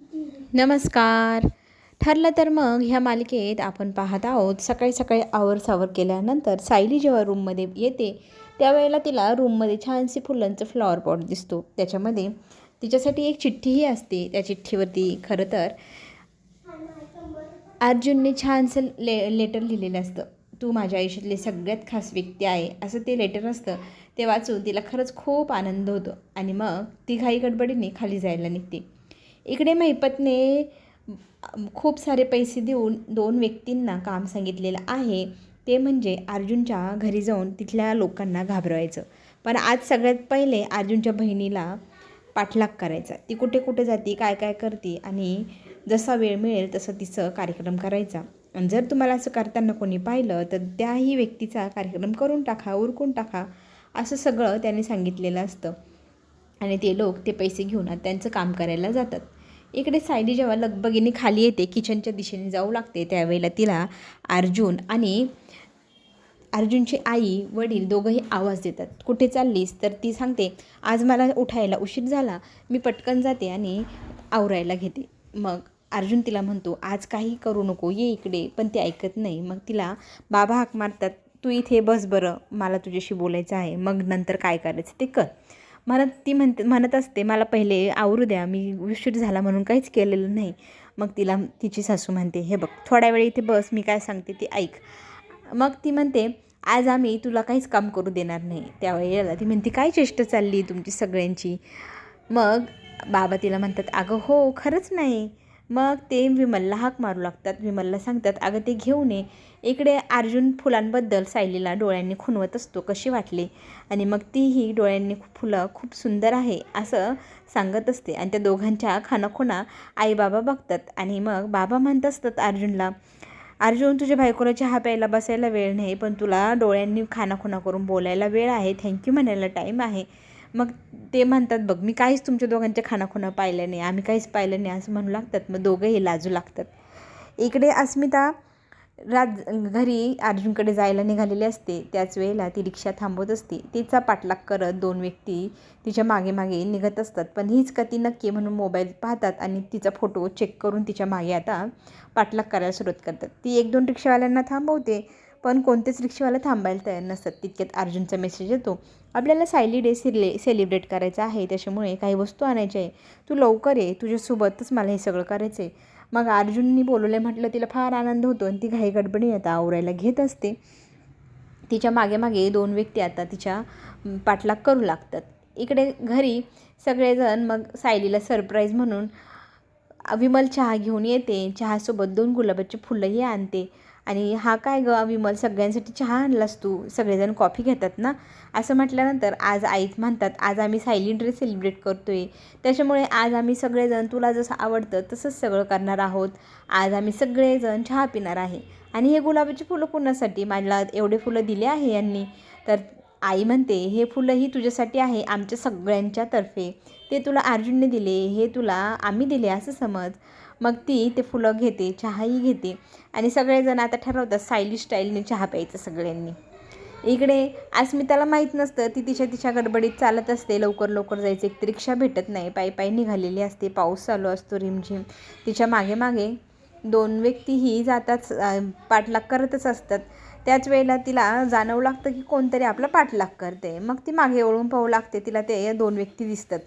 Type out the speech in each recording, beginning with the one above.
नमस्कार. ठरलं तर मग ह्या मालिकेत आपण पाहत आहोत सकाळी सकाळी आवरसावर केल्यानंतर सायली जेव्हा रूममध्ये येते त्यावेळेला तिला रूममध्ये छानसे फुलांचं फ्लॉवर पॉट दिसतो. त्याच्यामध्ये तिच्यासाठी एक चिठ्ठीही असते. त्या चिठ्ठीवरती खरं तर अर्जुनने छानसं ले लेटर लिहिलेलं असतं. तू माझ्या आयुष्यातली सगळ्यात खास व्यक्ती आहे असं ते लेटर असतं. ते वाचून तिला खरंच खूप आनंद होतो. आणि मग ती घाई गडबडीने खाली जायला निघते. इकडे महिपतने खूप सारे पैसे देऊन दोन व्यक्तींना काम सांगितलेलं आहे. ते म्हणजे अर्जुनच्या घरी जाऊन तिथल्या लोकांना घाबरवायचं. पण आज सगळ्यात पहिले अर्जुनच्या बहिणीला पाठलाग करायचा. ती कुठे कुठे जाते काय काय करते आणि जसा वेळ मिळेल तसं तिचं कार्यक्रम करायचा. आणि जर तुम्हाला असं करताना कोणी पाहिलं तर त्याही व्यक्तीचा कार्यक्रम करून टाका उरकून टाका असं सगळं त्याने सांगितलेलं असतं. आणि ते लोक ते पैसे घेऊन त्यांचं काम करायला जातात. इकडे सायली जेव्हा लगबगीने खाली येते किचनच्या दिशेने जाऊ लागते त्यावेळेला तिला अर्जुन आणि अर्जुनची आई वडील दोघंही आवाज देतात. कुठे चाललीस? तर ती सांगते आज मला उठायला उशीर झाला. मी पटकन जाते आणि आवरायला घेते. मग अर्जुन तिला म्हणतो आज काही करू नको ये इकडे. पण ती ऐकत नाही. मग तिला बाबा हाक मारतात. तू इथे बस बरं. मला तुझ्याशी बोलायचं आहे. मग नंतर काय करायचं ते कर. म्हणत ती म्हणते म्हणत असते मला पहिले आवरू द्या मी उशीर झाला म्हणून काहीच केलेलं नाही. मग तिला तिची सासू म्हणते हे बघ थोड्या वेळ इथे बस मी काय सांगते ती ऐक. मग ती म्हणते आज आम्ही तुला काहीच काम करू देणार नाही. त्यावेळेला ती म्हणते काय चेष्ट चालली तुमची सगळ्यांची? मग बाबा तिला म्हणतात अगं हो खरंच नाही. मग ते विमलला हाक मारू लागतात. विमलला सांगतात अगं ते घेऊन ये. इकडे अर्जुन फुलांबद्दल सायलीला डोळ्यांनी खुणवत असतो. कशी वाटली? आणि मग तीही डोळ्यांनी फुलं खूप सुंदर आहे असं सांगत असते. आणि त्या दोघांच्या खानाखुणा आई बाबा बघतात. आणि मग बाबा म्हणत असतात अर्जुनला अर्जुन तुझ्या बायकोला चहा प्यायला बसायला वेळ नाही पण तुला डोळ्यांनी खानाखुणा करून बोलायला वेळ आहे. थँक्यू म्हणायला टाईम आहे. मग ते म्हणतात बघ मी काहीच तुमच्या दोघांच्या खाणाखुणं पाहिलं नाही. आम्ही काहीच पाहिलं नाही असं म्हणू लागतात. मग दोघंही लाजू लागतात. इकडे अस्मिता राज घरी अर्जुनकडे जायला निघालेली असते. त्याच वेळेला ती रिक्षा थांबवत असते. तिचा पाठलाग करत दोन व्यक्ती तिच्यामागे मागे निघत असतात. पण हीच का ती नक्की म्हणून मोबाईल पाहतात आणि तिचा फोटो चेक करून तिच्यामागे आता पाठलाग करायला सुरुवात करतात. ती एक दोन रिक्षावाल्यांना थांबवते. पण कोणतेच रिक्षावाला थांबायला तयार नसतात. तितक्यात अर्जुनचा मेसेज येतो आपल्याला सायली डे सिले सेलिब्रेट करायचा आहे त्याच्यामुळे काही वस्तू आणायच्या आहे. तू लवकर ये तुझ्यासोबतच मला हे सगळं करायचं आहे मग अर्जुननी बोलवले म्हटलं तिला फार आनंद होतो आणि ती घाई गडबडी आता आवरायला घेत असते. तिच्यामागे मागे दोन व्यक्ती आता तिच्या पाठलाग करू लागतात. इकडे घरी सगळेजण मग सायलीला सरप्राईज म्हणून विमल चहा घेऊन येते. चहासोबत दोन गुलाबाची फुलंही आणते. आणि हा काय ग विमल सगळ्यांसाठी चहा आणलास तू सगळेजण कॉफी घेतात ना. असं म्हटल्यानंतर आज आईच म्हणतात आज आम्ही सायलेंट डे सेलिब्रेट करतो आहे त्याच्यामुळे आज आम्ही सगळेजण तुला जसं आवडतं तसंच सगळं करणार आहोत. आज आम्ही सगळेजण चहा पिणार आहे. आणि हे गुलाबाची फुलं कुणासाठी? मला एवढे फुलं दिले आहे यांनी. तर आई म्हणते हे फुलंही तुझ्यासाठी आहे आमच्या सगळ्यांच्या तर्फे. ते तुला अर्जुनने दिले हे तुला आम्ही दिले असं समज. मग ती ते फुलं घेते चहाही घेते. आणि सगळेजण आता ठरवतात सायली स्टाईलने चहा प्यायचं सगळ्यांनी. इकडे अस्मिताला माहीत नसतं ती तिच्या तिच्या गडबडीत चालत असते. लवकर लवकर जायचं एक रिक्षा भेटत नाही. पायी पायी निघालेली असते. पाऊस चालू असतो रिमझिम. तिच्यामागे मागे दोन व्यक्तीही जाताच पाठलाग करतच असतात. त्याच वेळेला तिला जाणवू लागतं की कोणतरी आपला पाठलाग करते मग ती मागे वळून पाहू लागते. तिला ते दोन व्यक्ती दिसतात.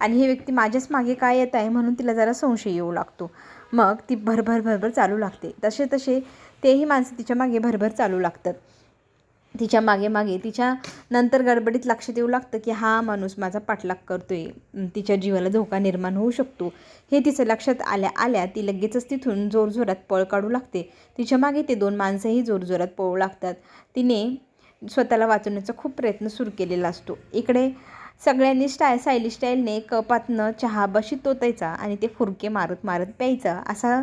आणि हे व्यक्ती माझ्याच मागे काय येत आहे म्हणून तिला जरा संशय येऊ लागतो. मग ती भरभर भरभर चालू लागते. तसे तसे तेही माणसं तिच्यामागे भरभर चालू लागतात. तिच्यामागे मागे तिच्या नंतर गडबडीत लक्षात येऊ लागतं की हा माणूस माझा पाठलाग करतो आहे तिच्या जीवाला धोका निर्माण होऊ शकतो. हे तिचं लक्षात आल्या आल्या ती लगेचच तिथून जोरजोरात पळ काढू लागते. तिच्यामागे ते दोन माणसंही जोरजोरात पळू लागतात. तिने स्वतःला वाचवण्याचा खूप प्रयत्न सुरू केलेला असतो. इकडे सगळ्यांनी स्टाय सायली स्टाईलने कपातनं चहा बशीत तोतायचा आणि ते फुरके मारत मारत प्यायचा असा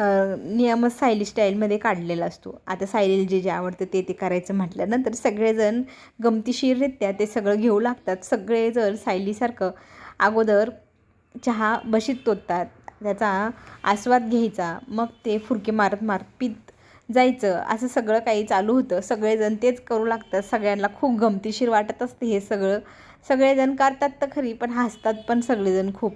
नियमच सायली स्टाईलमध्ये काढलेला असतो. आता सायलीला जे जे आवडतं ते ते करायचं म्हटल्यानंतर सगळेजण गमतीशीररित्या ते सगळं घेऊ लागतात. सगळेजण सायलीसारखं अगोदर चहा बशीत तोततात त्याचा आस्वाद घ्यायचा. मग ते फुरके मारत मारत पित जायचं असं सगळं काही चालू होतं. सगळेजण तेच करू लागतात. सगळ्यांना खूप गमतीशीर वाटत असते हे सगळं. सगळेजण करतात तर खरी पण हसतात पण सगळेजण खूप.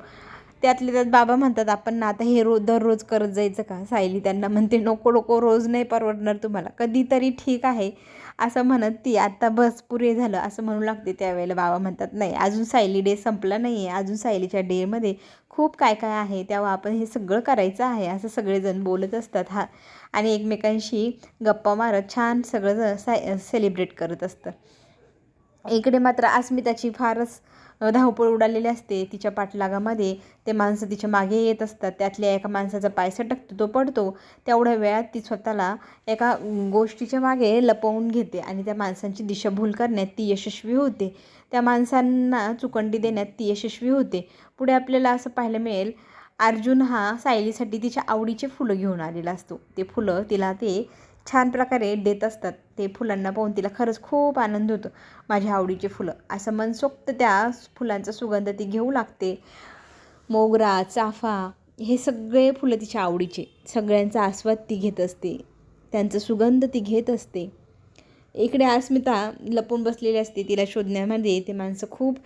त्यातले त्यात बाबा म्हणतात आपण ना आता हे रोज दररोज करत जायचं का? सायली त्यांना म्हणते नको नको रोज नाही परवडणार तुम्हाला. कधीतरी ठीक आहे असं म्हणत ती. आत्ता बस पुरे झालं असं म्हणू लागते. त्यावेळेला बाबा म्हणतात नाही अजून सायली डे संपला नाही आहे अजून सायलीच्या डेमध्ये खूप काय काय आहे. तेव्हा आपण हे सगळं करायचं आहे असं सगळेजण बोलत असतात. हा आणि एकमेकांशी गप्पा मारत छान सगळं साय सेलिब्रेट करत असतं इकडे मात्र अस्मिताची फारच धावपळ उडालेली असते. तिच्या पाठलागामध्ये ते माणसं तिच्यामागे येत असतात. त्यातल्या एका माणसाचा पाय सटकतो तो पडतो. तेवढ्या वेळात ती स्वतःला एका गोष्टीच्या मागे लपवून घेते आणि त्या माणसांची दिशाभूल करण्यात ती यशस्वी होते. त्या माणसांना चुकंडी देण्यात ती यशस्वी होते. पुढे आपल्याला असं पाहायला मिळेल अर्जुन हा सायलीसाठी तिच्या आवडीचे फुलं घेऊन आलेला असतो. ते फुलं तिला ते छान प्रकारे देत असतात. ते फुलांना पाहून तिला खरंच खूप आनंद होतो. माझ्या आवडीचे फुलं. असं मनसोक्त त्या फुलांचा सुगंध ती घेऊ लागते. मोगरा चाफा हे सगळे फुलं तिच्या आवडीचे. सगळ्यांचा आस्वाद ती घेत असते. त्यांचा सुगंध ती घेत असते. इकडे अस्मिता लपून बसलेली असते. तिला शोधण्यामध्ये ते माणसं खूप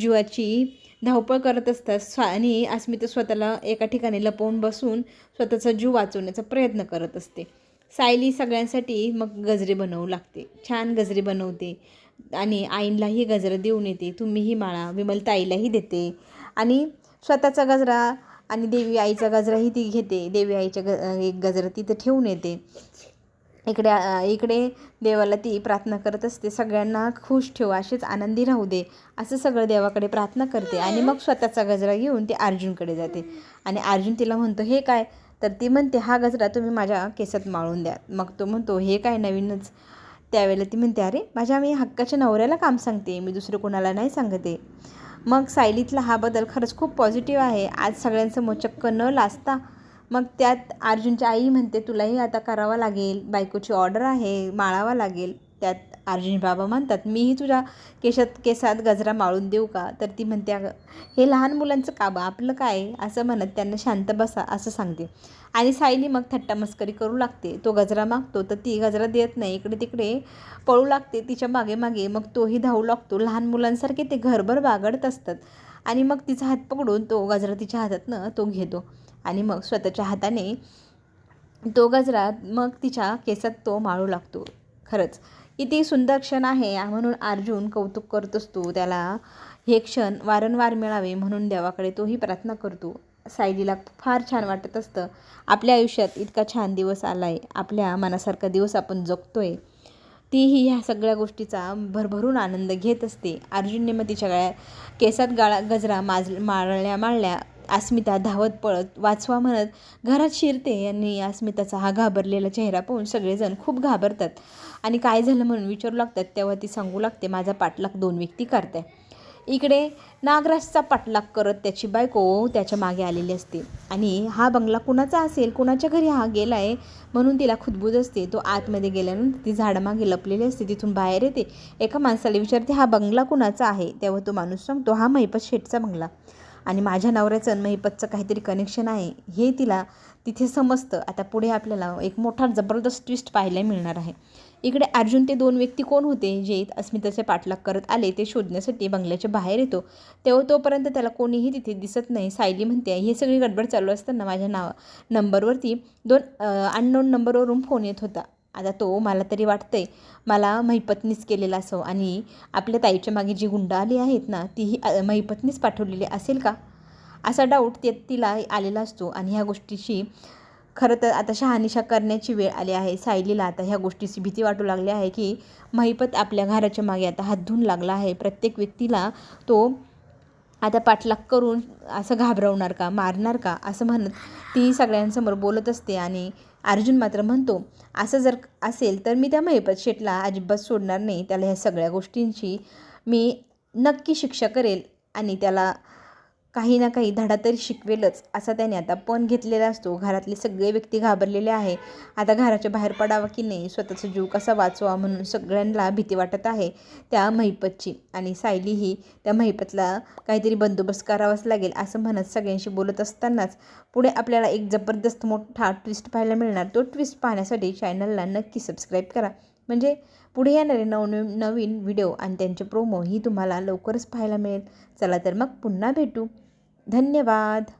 जीवाची धावपळ करत असतात. स्वा आणि अस्मिता स्वतःला एका ठिकाणी लपवून बसून स्वतःचा जीव वाचवण्याचा प्रयत्न करत असते. सायली सगळ्यांसाठी मग गजरे बनवू लागते. छान गजरे बनवते. आणि आईंलाही गजरा देऊन येते. तुम्हीही माळा विमल ताईलाही देते. आणि स्वतःचा गजरा आणि देवी आईचा गजराही ती घेते. देवी आईच्या ग एक गजरा तिथं ठेवून येते. इकडे इकडे देवाला ती प्रार्थना करत असते. सगळ्यांना खुश ठेवू असेच आनंदी राहू दे. असं सगळं देवाकडे प्रार्थना करते. आणि मग स्वतःचा गजरा घेऊन ती अर्जुनकडे जाते. आणि अर्जुन तिला म्हणतो हे काय? तर ती म्हणते हा गजरा तुम्ही माझ्या केसात माळून द्या. मग तो म्हणतो हे काय नवीनच. त्यावेळेला ती म्हणते अरे माझ्या मी हक्काच्या नवऱ्याला काम सांगते मी दुसरं कोणाला नाही सांगते. मग सायलीतला हा बदल खरंच खूप पॉझिटिव्ह आहे. आज सगळ्यांसमोर चक्क न लाजता मग त्यात अर्जुनची आई म्हणते तुलाही आता करावं लागेल बायकोची ऑर्डर आहे माळावा लागेल. त्यात अर्जुन बाबा म्हणतात मीही तुझ्या केशात केसात गजरा माळून देऊ का? तर ती म्हणते अगं हे लहान मुलांचं काबा आपलं काय असं म्हणत त्यांना शांत बसा असं सांगते. आणि सायली मग थट्टा मस्करी करू लागते. तो गजरा मागतो तर ती गजरा देत नाही. इकडे तिकडे पळू लागते तिच्यामागे मागे. मग तोही धावू लागतो. लहान मुलांसारखे ते घरभर बागडत असतात. आणि मग तिचा हात पकडून तो गजरा तिच्या हातातनं तो घेतो. आणि मग स्वतःच्या हाताने तो गजरा मग तिच्या केसात तो माळू लागतो. खरंच. किती सुंदर क्षण आहे म्हणून अर्जुन कौतुक करत असतो. त्याला हे क्षण वारंवार मिळावे म्हणून देवाकडे तोही प्रार्थना करतो. सायलीला फार छान वाटत असतं. आपल्या आयुष्यात इतका छान दिवस आला आहे आपल्या मनासारखा दिवस आपण जगतोय. तीही ह्या सगळ्या गोष्टीचा भरभरून आनंद घेत असते. अर्जुनने मग तिच्या गळ्या केसात गाळा गजरा माज माळल्या माळल्या अस्मिता धावत पळत वाचवा म्हणत घरात शिरते आणि अस्मिताचा हा घाबरलेला चेहरा पाहून सगळेजण खूप घाबरतात. आणि काय झालं म्हणून विचारू लागतात तेव्हा ती सांगू लागते माझा पाठलाग दोन व्यक्ती करते. इकडे नागराजचा पाठलाग करत त्याची बायको त्याच्यामागे आलेली असते. आणि हा बंगला कुणाचा असेल कुणाच्या घरी हा गेला आहे म्हणून तिला खुदबूज असते. तो आतमध्ये गेल्यानंतर ती झाडामागे लपलेली असते तिथून बाहेर येते. एका माणसाला विचारते हा बंगला कुणाचा आहे? तेव्हा तो माणूस सांगतो हा महिपत शेठचा बंगला. आणि माझ्या नवऱ्याचं आणि महिपतचं काहीतरी कनेक्शन आहे. हे तिला तिथे समजतं. आता पुढे आपल्याला एक मोठा जबरदस्त ट्विस्ट पाहायला मिळणार आहे. इकडे अर्जुन ते दोन व्यक्ती कोण होते? जे अस्मिताचे पाठलाग करत आले ते शोधण्यासाठी बंगल्याच्या बाहेर येतो. तेव्हा तोपर्यंत त्याला कोणीही तिथे दिसत नाही. सायली म्हणते हे सगळी गडबड चालू असताना माझ्या नाव नंबरवरती दोन अननोन नंबरवरून फोन येत होता. आता तो मला तरी वाटतंय मला महिपत्नीच केलेला असो आणि आपल्या ताईच्या मागे जी गुंड आली आहेत ना तीही महिपत्नीच पाठवलेली असेल का? असा डाऊट ते तिला आलेला असतो आणि ह्या गोष्टीची खरं तर आता शहानिशा करण्याची वेळ आली आहे. सायलीला आता ह्या गोष्टीची भीती वाटू लागली आहे की महिपत आपल्या घराच्या मागे आता हात धुवून लागला आहे. प्रत्येक व्यक्तीला तो आता पाठलाग करून असं घाबरवणार का मारणार का असं म्हणत ती सगळ्यांसमोर बोलत असते आणि अर्जुन मात्र म्हणतो असं जर असेल तर मी त्या महिपत शेटला अजिबात सोडणार नाही. त्याला ह्या सगळ्या गोष्टींची मी नक्की शिक्षा करेल आणि त्याला काही ना काही धडा तरी शिकवेलच असा त्याने आता पण घेतलेला असतो. घरातले सगळे व्यक्ती घाबरलेले आहे. आता घराच्या बाहेर पडावं की नाही स्वतःचा जीव कसा वाचवा म्हणून सगळ्यांना भीती वाटत आहे त्या महिपतची. आणि सायलीही त्या महिपतला काहीतरी बंदोबस्त करावाच लागेल असं म्हणत सगळ्यांशी बोलत असतानाच पुढे आपल्याला एक जबरदस्त मोठा ट्विस्ट पाहायला मिळणार. तो ट्विस्ट पाहण्यासाठी चॅनलला नक्की सबस्क्राईब करा. म्हणजे पुढे येणारे नवनवीन नवीन व्हिडिओ आणि त्यांचे प्रोमो ही तुम्हाला लवकरच पाहायला मिळेल. चला तर मग पुन्हा भेटू. धन्यवाद.